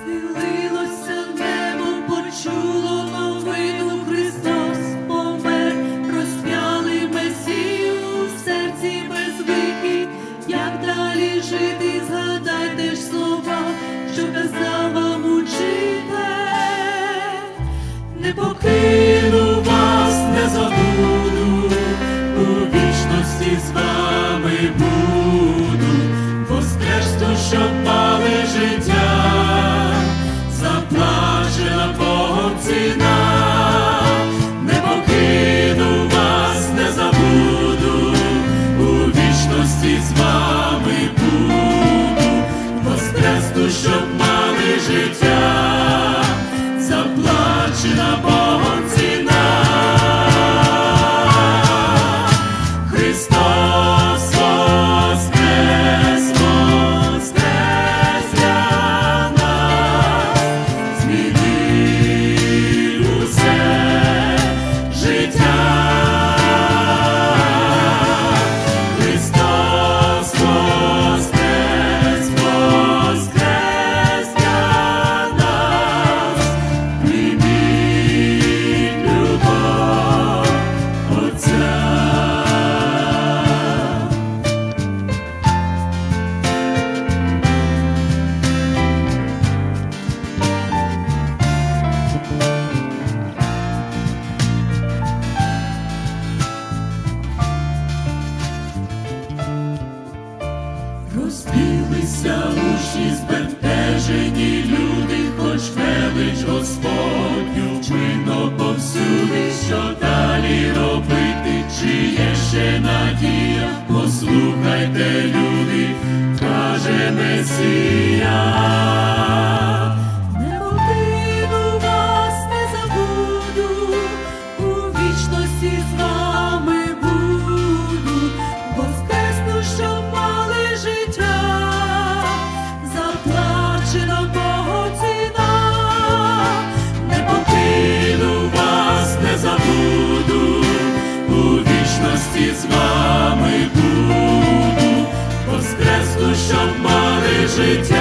Схилилося небо, почуло новину Христос помер, розп'яли Месію в серці без. Як далі жити, згадайте ж слова, що казав вам учитель. Не покину вас, не забуду, у вічності з вами буду, воскресну, щоб Розбіглися уші збентежені люди, хоч велич Господню чинно повсюди, що далі робити, чи є ще надія, послухайте, люди, каже Месія. З вами буду, воскресну, щоб мали життя.